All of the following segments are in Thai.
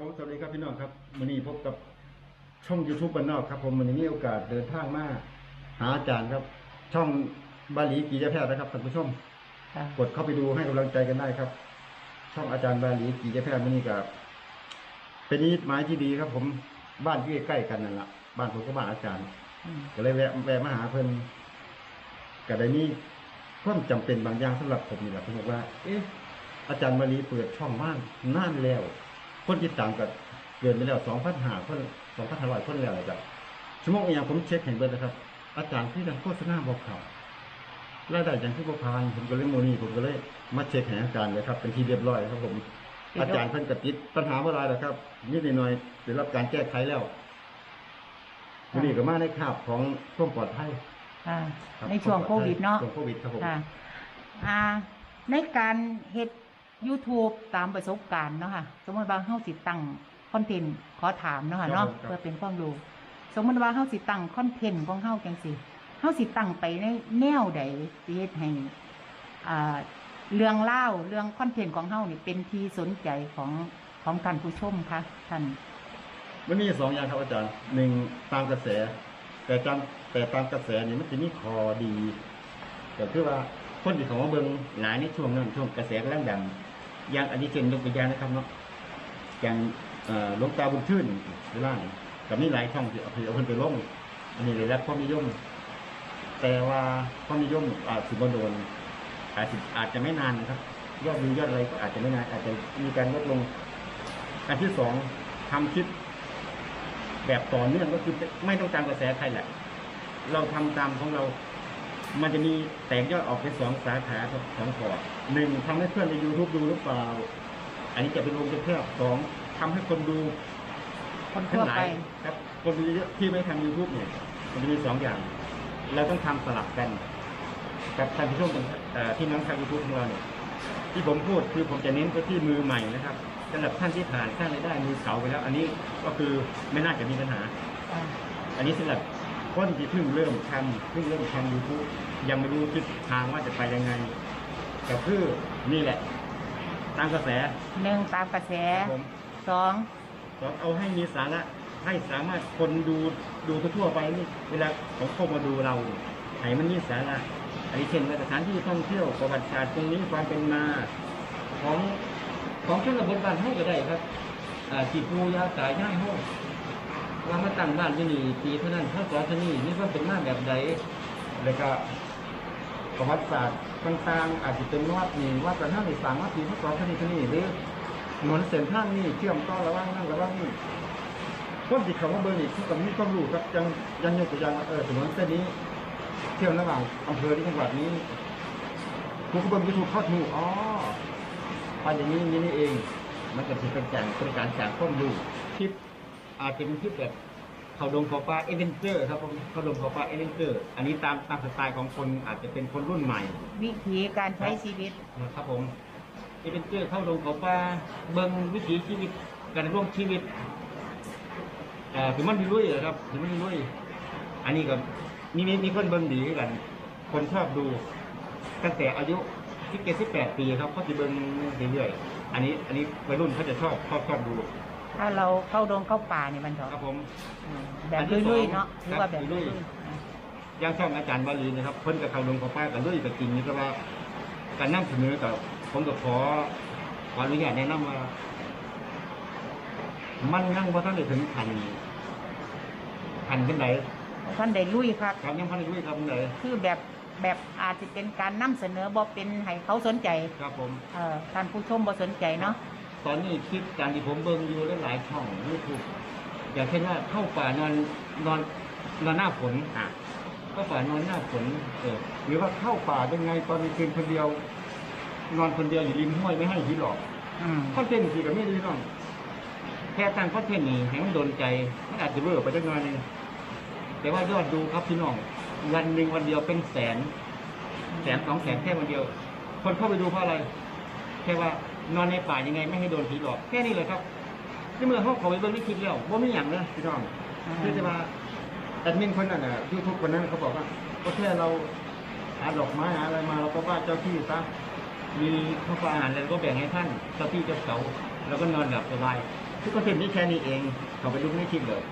ผมสวัสดีครับพี่น้องครับวันนี้พบกับช่อง YouTube บ้านนอกครับ ผมวันนี้มีโอกาสเดินทางมาหาอาจารย์ครับ ช่องบาลีกีจาแพทย์นะครับท่านผู้ชมค่ะกดเข้าไปดูให้กำลังใจกันได้ครับ ช่องอาจารย์บาลีกีจาแพทย์วันนี้กับเป็นนิดหมายที่ดีครับ ผมบ้านที่ใกล้ๆกันนั่นแหละบ้านผมก็บ้านอาจารย์ อืมก็เลยแวะแวะมาหาเพิ่นก็ได้มีความจำเป็นบางอย่างสำหรับผมนี่แหละผมบอกว่า เอ๊ะอาจารย์มารีเปิดช่องว่างนานแล้ว คนติดตามก็เกินไปแล้วสองพันหาคนสองพันห้าร้อยคนแล้วจ้ะชั่วโมงอีกอย่างผมเช็คเห็นเบิดนะครับ อาจารย์ที่ดังโฆษณาบอกข่าวรายได้อย่างที่บพานผมก็เลยโมนี่ผมก็เลยมาเช็คให้อาจารย์เลยครับ เป็นที่เรียบร้อยครับผมอาจารย์เพิ่นกระติดปัญหาเมื่อไรหรอกครับนิดหน่อยๆได้รับการแก้ไขแล้ววันนี้ก็มาในคาบของความปลอดภัยค่ะครับในช่วงโควิดเนาะช่วงโควิดครับผมค่ะอ่าในการเฮ็ด YouTube ตามประสบการณ์เนาะค่ะ สมมติว่าเฮาสิตั้งคอนเทนต์ขอถามเนาะค่ะเนาะเพื่อเป็นความรู้สมมติว่าเฮาสิตั้งคอนเทนต์ของเฮาจังซี่เฮาสิตั้งไปในแนวใดสิเฮ็ดให้อ่าเรื่องเล่าวเรื่องคอนเทนต์ของเฮานี่เป็นที่สนใจของของท่านผู้ชมค่ะท่าน มันมีสองอย่างครับอาจารย์หนึ่งตามกระแส แต่จำแต่ตามกระแสนี่มันจะมีคอดีก็คือว่าคนที่เขามาเบิ่งหลายในช่วงนั้นช่วงกระแสกำลังดังอ ย่างอันนี้เช่นยกตัวอย่างนะครับเนาะอย่างลวงตาบุญชื่นเวลานี่ก็มีหลายช่องที่เอาเอาเพิ่นไปลงอันนี้เลยรับความนิยม แต่ว่าความนิยมอาจสิบ่โดนอาจจะอาจจะไม่นานนะครับ ยอดวิวยอดอะไรก็อาจจะไม่นาน อาจจะมีการลดลง อันที่สองทำคลิปแบบต่อเนื่องก็คือไม่ต้องตามกระแสใครแหละ เราทำตามของเรา มันจะมีแตกยอดออกเป็นสองสาขาครับสองข้อหนึ่งทำให้เพื่อนใน YouTube ดูหรือเปล่า อันนี้จะเป็นวงแคบสองทำให้คนดูคนทั้ทั่งวหลาไปยครับ คนดูเยอะที่ไม่ทำ YouTube เนี่ย มันจะมีสองอย่าง เราต้องทำสลับกันกับท่านผู้ชมเอ่อที่น้องทำ YouTube ของเราเนี่ยที่ผมพูดคือผมจะเน้นไปที่มือใหม่นะครับสำหรับท่านที่ผ่านสร้างรายได้มือเก่าไปแล้ว อันนี้ก็คือไม่น่าจะมีปัญหาอ่าอันนี้สำหรับ คนที่เพิ่งเริ่มทำเพิ่งเริ่มทำ YouTube ยังไม่รู้ทิศทางว่าจะไปยังไงก็คือนี่แหละ ตามกระแสหนึ่งตามกระแสครับผมสองก็เอาให้มีสาระให้สามารถคนดูดูทั่วๆไปนี่เวลาเขาเข้ามาดูเราให้มันมีสาระอันนี้เช่นว่าสถานที่ท่องเที่ยวประวัติศาสตร์ตรงนี้ความเป็นมาของของชนบทบ้านเฮาก็ได้ครับอ่าที่ปูยาสายย่ายเฮา ว่ามาตั้งบ้านที่นี่ปีเท่านั้นเท่าสองเท่นี้นี่ควาเป็นมาแบบใดแล้วก็ประวัติศาสตร์ต่างๆอาจจะเป็นวัดนี่วัดแต่ท่าในสางวัดปีเท่าสองเท่นี้เท่นี้หรือถนนเส้นทางนี่เชื่อมต่อระหว่างนั่นระหว่างนี่คนที่เขามาเบิ่งนี่เขาก็มีความรู้ครับยังยังยกตัวอย่างว่เออถนนเส้นนี้เชื่อมระหว่างอำเภอที่จังหวัดนี้ผู้ก็เบิ่งยูทูบเข้าถูกอ๋อไปอย่างนี้นี้นี่เอง มันก็ถือเป็นการเป็นการจากข้อมูลคลิป อาจจะเป็นคลิปแบบเขาดงเขาปลาเอเวนเจอร์ครับผมเขาดงเขาปลาเอเวนเจอร์ อันนี้ตามตามสไตล์ของคนอาจจะเป็นคนรุ่นใหม่วิธีการใช้ชีวิตนะครับผมเอเวนเจอร์เข้าลงเขาป่าเบิ่งวิถีชีวิตการดำรงชีวิตเอ่อถึงมันมีลุยเหรอครับถึงมันมีลุยอันนี้ก็มีมีมีคนเบิ่งดีคือกัน คนชอบดูตั้งแต่อายุที่เจ็ดสิบแปดปีครับเขาจะเบิ่งเรื่อยๆอันนี้อันนี้วัยรุ่นเขาจะชอบชอบชอบดู ถ้าเราเข้าดงเข้าป่าเนี่ยมันเถครัอะบผมอืมแบบอันที่สองลุยๆเนาะหรือว่าคแบรับบลุลุยยๆอย่างช่องอาจารย์บาลีนะครับเพิ่นกับเขาลงเขาป้ากันด้วยกับจริงนี่ก็ว่าการนำเสนอกับผมก็ขอขออนุญาตแนะนำว่า มันยังว่าท่านได้ถึงพันพันเป็นไหนๆท่านได้ลุยครับ ครับยังพันได้ด้วยครับเป็นไหนคือแบบแบบอาจจะเป็นการนำเสนอบ่เป็นให้เขาสนใจ ครับผม เอ่อท่านผู้ชมบ่สนใจเนาะ ตอนนี้คลิปการที่ผมเบิ่งอยู่หลายๆช่องยูทูบอย่างเช่นว่าเข้าป่านอนนอนนอนหน้าฝนอะเข้าป่านอนหน้าฝนเออหรือว่าเข้าป่ายังไงตอนกลางคืนคนเดียว นอนคนเดียวอยู่ริมห้วยไม่ให้ผีหลอกอืมคอนเทนต์สิกับไม่ดีน้องแค่ตั้งคอนเทนต์นี่ให้มันโดนใจมันอาจจะเบื่อไปจักหน่อยหนึงแต่ว่ายอดดูครับพี่น้องวันหนึ่งวันเดียวเป็นแสน แสนสองแสนแค่วันเดียว คนเข้าไปดูเพราะอะไร แค่ว่า นอนในป่ายังไงไม่ให้โดนผีหลอกแค่นี้เลยครับที่เมื่อเขาเขาไปเบิ่งในคลิปแล้วว่าไม่อย่างนะพี่น้องคือจะมาแอดมินคนนั้นน่ะยูทูบคนนั้นเขาบอกว่าก็แค่เราหาดอกไม้หาอะไรมาเราก็ว่าเจ้าที่ซะมีข้าวปลาอาหารอะไรก็แบ่งให้ท่านเจ้าที่เจ้าเขาแล้วก็นอนหลับสบายคือคอนเทนต์นี้แค่นี้เอง เขาไปดูในคลิปเลย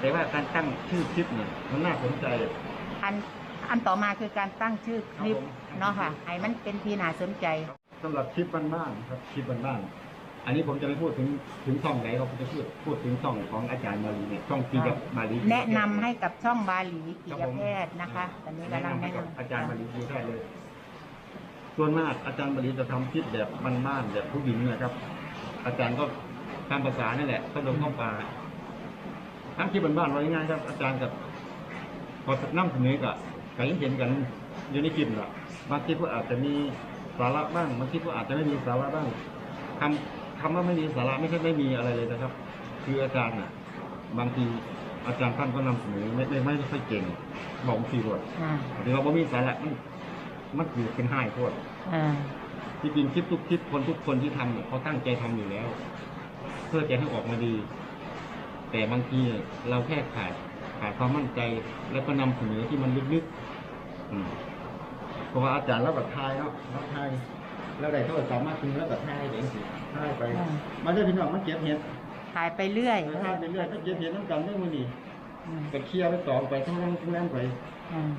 แต่ว่าการตั้งชื่อคลิปเนี่ยมันน่าสนใจอันอันต่อมาคือการตั้งชื่อคลิปครับผมเนาะค่ะให้มันเป็นที่น่าสนใจ สำหรับคลิปบ้านๆครับคลิปบ้านๆอันนี้ผมจะไม่พูดถึงถึงช่องไหนเราจะพูดพูดถึงช่องของอาจารย์มาลีเนี่ยช่องปีกับมาลีแนะนำให้กับช่องบาหลีปิครับยผมแพทย์นะคะตอนนี้แนะกำลังนำให้แนะกับนำอาจารย์มาลีดูได้เลย ส่วนมากอาจารย์มาลีจะทำคลิปแบบบ้านๆแบบผู้หญิงนะครับ อาจารย์ก็ตามภาษานี่แหละต้องลงข้อปลาทั้งคลิปบ้านๆไว้ง่ายๆครับ อาจารย์กับพอนั่งเสนอกับกับยังเห็นกันอยู่ในคลิปแหละบางคลิปก็อาจจะมี สาระบ้างบางคลิปก็อาจจะไม่มีสาระบ้างคำคำว่าไม่มีสาระไม่ใช่ไม่มีอะไรเลยนะครับ คืออาจารย์น่ะ บางทีอาจารย์ท่านก็นำเสนอไม่ไม่ไม่ค่อยเก่งบอกทีรวดอ่าหรือว่าบ่มีสาระมันมันคือเป็นห้ายโคตรอ่าที่จริงคลิปทุกคลิปคนทุกคนที่ทำเนี่ยเขาตั้งใจทำอยู่แล้ว เพื่อจะให้ออกมาดี แต่บางทีเราแค่ขาดขาดความมั่นใจ แล้วก็นำเสนอที่มันลึกๆอืม เพราะว่าอาจารย์เราแบบทายเนาะเราทายแล้วได้เท่าสามารถถึงแล้วแบบทายเองสิทายไปมาเรื่อยพี่น้องมันเก็บเห็ดถ่ายไปเรื่อย ทายไปเรื่อยก็เก็บเห็ดน้ำกันได้มือนี่อืมก็เคลียร์ไปสองไปทั้งนั้นทั้งนั้นไปอ่า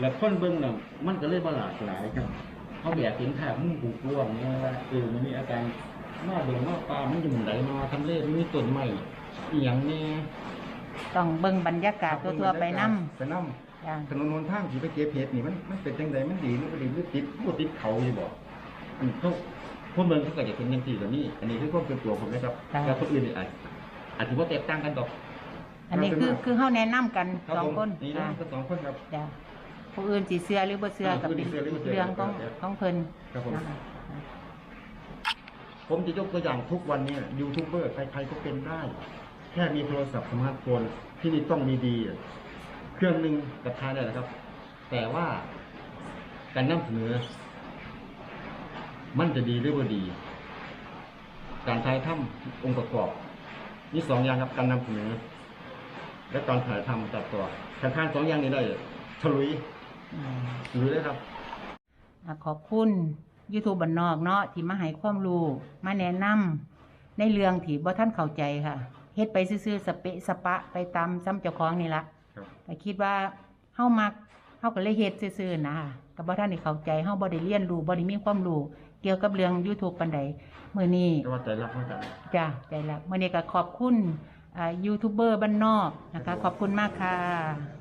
แล้วคนเบิ่งน่ะมันก็เลยบหลากหลายครับ เขาแบบเห็นภาพมุ่งกูกวางเนี่ยว่าเออมันมีอาการหน้าเบื่อหน้าปลามันอยู่หมุนไหลมาทำเลมันมีต้นไม้อีหยังแน่ต้องเบิ่งบรรยากาศทั่วๆไปนํไปนั่จ้า ถนนหนทางที่ไปเก็บเห็ดนี่มันมันเป็นจังไดมันดีหรือบ่ดีหรือติดบ่ติดเขาอยู่บ่อันเขาคนเบิ่งเขาก็จะเป็นจังซี่แบบนี้ อันนี้คือความเป็นตัวผมนะครับแต่คนอื่นนี่อาจอาจจะว่าแตกต่างกันดอก อันนี้คือคือเฮาแนะนำกันครับสองผมคนนี่อ่านะก็สองคนครับจ้าผู้อื่นสิเชื่อหรือบ่เชื่ออ่าก็เป็นผู้อื่นสิเชื่อหรือบ่เชื่อเรื่องของเดี๋ยวของเพิ่นครับผมนะคะผมจะยกตัวอย่างทุกวันเนี้ยูทูบเบอร์ใครๆก็เป็นได้ แค่มีโทรศัพท์สมาร์ทโฟนที่นี่ต้องมีดีอะ เครื่องหนึ่งกับทายได้แหละครับ แต่ว่าการนำเสนอ มันจะดีหรือว่าดี การถ่ายทำองค์ประกอบมีสองอย่างครับการนำเสนอ และการถ่ายทำตัดต่อการทานสองอย่างนี้ได้ฉลุยอืมฉลุยเลยครับขอบคุณ YouTube บันนอกเนาะที่มาให้ความรู้มาแนะนำในเรื่องที่บ่ท่านเข้าใจค่ะเฮ็ดไปซื่อๆสเปะสปะไปตามซ้ำเจ้าของนี่ละ ก็คิดว่าเฮามักเฮาก็เลยเฮ็ดซื่อๆนะก็บ่ท่านได้เข้าใจเฮาบ่ได้เรียนรู้บ่ได้มีความรู้เกี่ยวกับเรื่อง YouTube ปานใดมื้อนี้แต่ว่าใจรักมากกันจ้ะใจละมื่อนี้ก็ขอบคุณอ่ายูทูบเบอร์บ้านนอกนะคะ ขอบคุณมากค่ะ